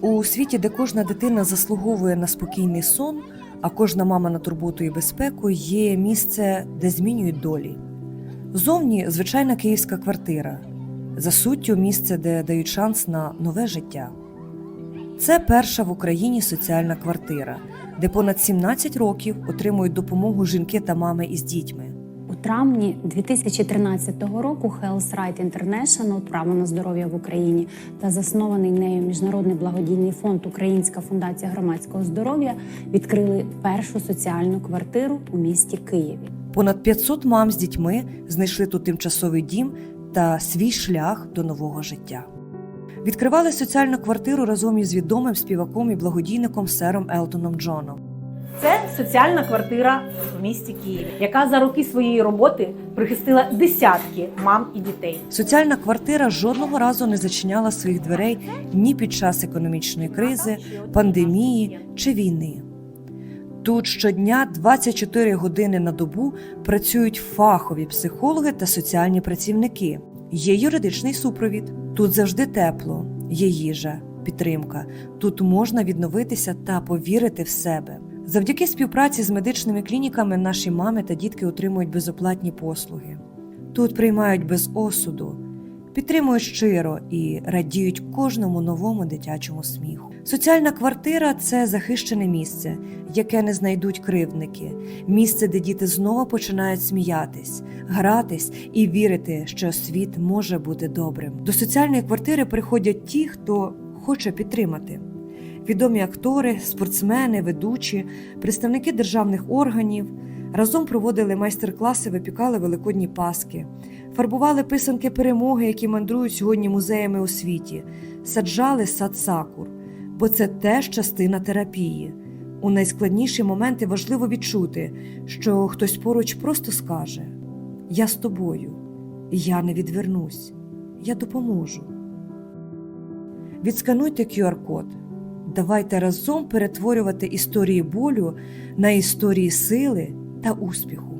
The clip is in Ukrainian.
У світі, де кожна дитина заслуговує на спокійний сон, а кожна мама на турботу і безпеку, є місце, де змінюють долі. Зовні звичайна київська квартира, за суттю місце, де дають шанс на нове життя. Це перша в Україні соціальна квартира, де понад 17 років отримують допомогу жінки та мами із дітьми. У травні 2013 року Health Right International право на здоров'я в Україні та заснований нею міжнародний благодійний фонд Українська фундація громадського здоров'я відкрили першу соціальну квартиру у місті Києві. Понад 500 мам з дітьми знайшли тут тимчасовий дім та свій шлях до нового життя. Відкривали соціальну квартиру разом із відомим співаком і благодійником сером Елтоном Джоном. Соціальна квартира в місті Києві, яка за роки своєї роботи прихистила десятки мам і дітей. Соціальна квартира жодного разу не зачиняла своїх дверей ні під час економічної кризи, пандемії чи війни. Тут щодня 24 години на добу працюють фахові психологи та соціальні працівники. Є юридичний супровід. Тут завжди тепло, є їжа, підтримка. Тут можна відновитися та повірити в себе. Завдяки співпраці з медичними клініками наші мами та дітки отримують безоплатні послуги. Тут приймають без осуду, підтримують щиро і радіють кожному новому дитячому сміху. Соціальна квартира це захищене місце, яке не знайдуть кривдники, місце, де діти знову починають сміятись, гратись і вірити, що світ може бути добрим. До соціальної квартири приходять ті, хто хоче підтримати. Відомі актори, спортсмени, ведучі, представники державних органів разом проводили майстер-класи, випікали великодні паски, фарбували писанки перемоги, які мандрують сьогодні музеями у світі, саджали сад сакур, бо це теж частина терапії. У найскладніші моменти важливо відчути, що хтось поруч просто скаже: Я з тобою, я не відвернусь, я допоможу. Відскануйте QR-код. Давайте разом перетворювати історії болю на історії сили та успіху.